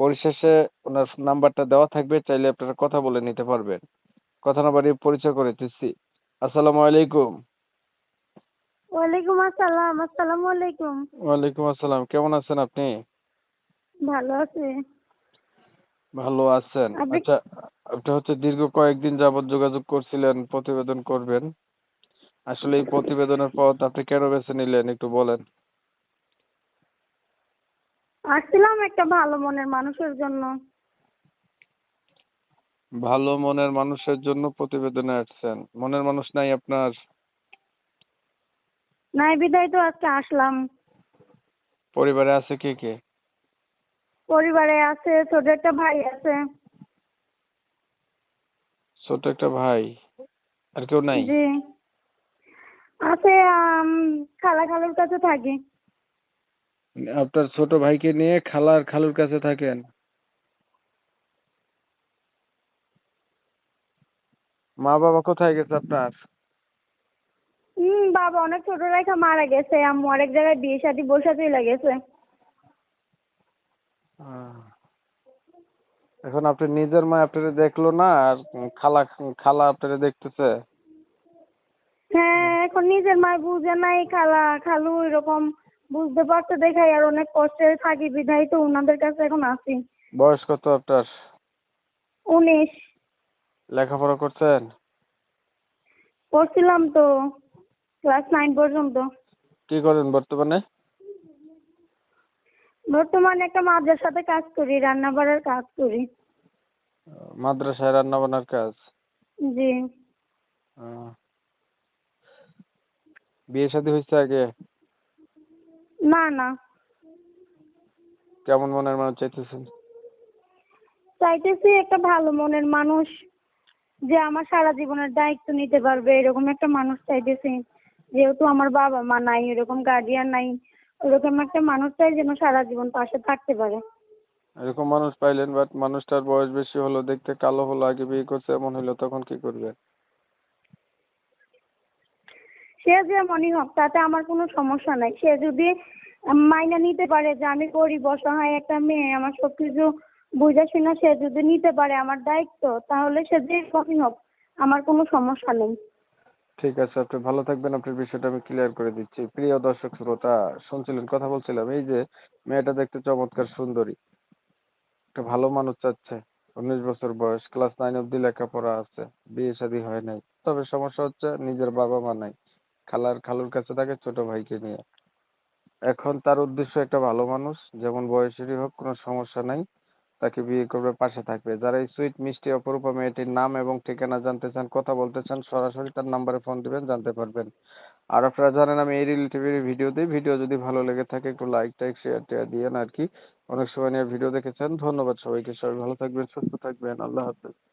পরিশেষে ওনার নাম্বারটা দেওয়া থাকবে চাইলে আপনারা কথা বলে নিতে পারবেন। কথা না বাড়িয়ে পরিচয় করে দিচ্ছি। আসসালামু আলাইকুম। ওয়ালাইকুম আসসালাম আসসালামু আলাইকুম। ওয়ালাইকুম আসসালাম কেমন আছেন আপনি? ভালো আছি। ভালো আছেন। আচ্ছা আপনি হচ্ছে দীর্ঘ কয়েকদিন যাবত যোগাযোগ করছিলেন প্রতিবেদন করবেন। আসলে এই প্রতিবেদনের পথ আপনি কেন বেছে নিলেন একটু বলেন। আসছিলাম একটা ভালো মনের মানুষের জন্য। ভালো মনের মানুষের জন্য প্রতিবেদনে আসছেন। মনের মানুষ নাই আপনার? নাই বিদায় তো আজকে আসলাম। পরিবারে আছে কে কে? পরিবারে আছে ছোট একটা ভাই আছে। ছোট একটা ভাই? আর কেউ নাই? জি। আছে খালা খালুর কাছে থাকি। আপনার ছোট ভাইকে নিয়ে খালা আর খালুর কাছে থাকেন। মা বাবা কোথায় গেছে আপনার? হুম বাবা অনেক ছোট রেখা মারা গেছে আম্মু আরেক জায়গায় বিয়ে শাদী বসে চলে গেছে। এখন আপনি নিজের মা আপনারে দেখল না আর খালা খালা আপনারে দেখতেছে? হ্যাঁ এখন নিজের মা বুঝে নাই খালা খালু এরকম বুঝতে পারতে দেখাই আর অনেক কষ্টে থাকি বিধায় তো ওনাদের কাছে এখন আসি বয়স কত আপনার? উনিশ। লেখাপড়া করছেন? পড়ছিলাম তো ক্লাস নাইন পর্যন্ত। কি করেন বর্তমানে? বর্তমানে একটা মাদ্রাসাতে কাজ করি রান্না বাড়ার কাজ করি। মাদ্রাসায় রান্না বান্নার কাজ? জি। বিয়ে শাদী হয়েছে আগে? না না। কেমন মনের মানুষ চাইতেছেন? চাইতেছি একটা ভালো মনের মানুষ যে আমার সারা জীবনের দায়িত্ব নিতে পারবে এরকম একটা মানুষ চাইতেছি। যেহেতু আমার বাবা মা নাই এরকম গার্ডিয়ান নাই ওরকম একটা মানুষ চাই যেন সারা জীবন পাশে থাকতে পারে। এরকম মানুষ পাইলেন বাট মানুষটার বয়স বেশি হলো দেখতে কালো হলো আগে বিয়ে করছে এমন হলো তখন কি করবেন? সে যেমনই হোক, তাতে আমার কোনো সমস্যা নাই। সে যদি মাইনা নিতে পারে যে আমি গরিব, অসহায় একটা মেয়ে, আমার সব কিছু বুঝে শুনে সে যদি নিতে পারে আমার দায়িত্ব, তাহলে সে যেরকমই হোক, আমার কোনো সমস্যা নেই। ঠিক আছে, আপনি ভালো থাকবেন। আপনার বিষয়টা আমি ক্লিয়ার করে দিচ্ছি। প্রিয় দর্শক, শ্রোতা, শুনছিলেন? কথা বলছিলাম, এই যে মেয়েটা দেখতে চমৎকার, সুন্দরী। একটা ভালো মানুষ চাচ্ছে। উনিশ বছর বয়স ক্লাস নাইন অব্দি লেখাপড়া আছে, বিয়ে শাদী হয় নাই। তবে সমস্যা হচ্ছে, নিজের বাবা মা নাই। খালার, খালুর কাছে থাকে ছোট ভাইকে নিয়ে। এখন তার উদ্দেশ্য একটা ভালো মানুষ, যেমন বয়সেরই হোক, কোনো সমস্যা নাই। তাকে বিয়ে করবে, পাশে থাকবে। যারা এই সুইট, মিষ্টি, অপরূপা মেয়েটির নাম এবং ঠিকানা জানতে চান, কথা বলতে চান, সরাসরি তার নাম্বারে ফোন দিবেন, জানতে পারবেন। আর আপনারা জানেন, আমি এই রিলেটিভের ভিডিও দিই। ভিডিও যদি ভালো লেগে থাকে, একটু লাইক টাইক শেয়ার টেয়ার দিয়েন আর কি। অনেক সময় নিয়ে ভিডিও দেখেছেন। ধন্যবাদ সবাইকে। সবাই ভালো থাকবেন, সুস্থ থাকবেন। আল্লাহ হাফেজ।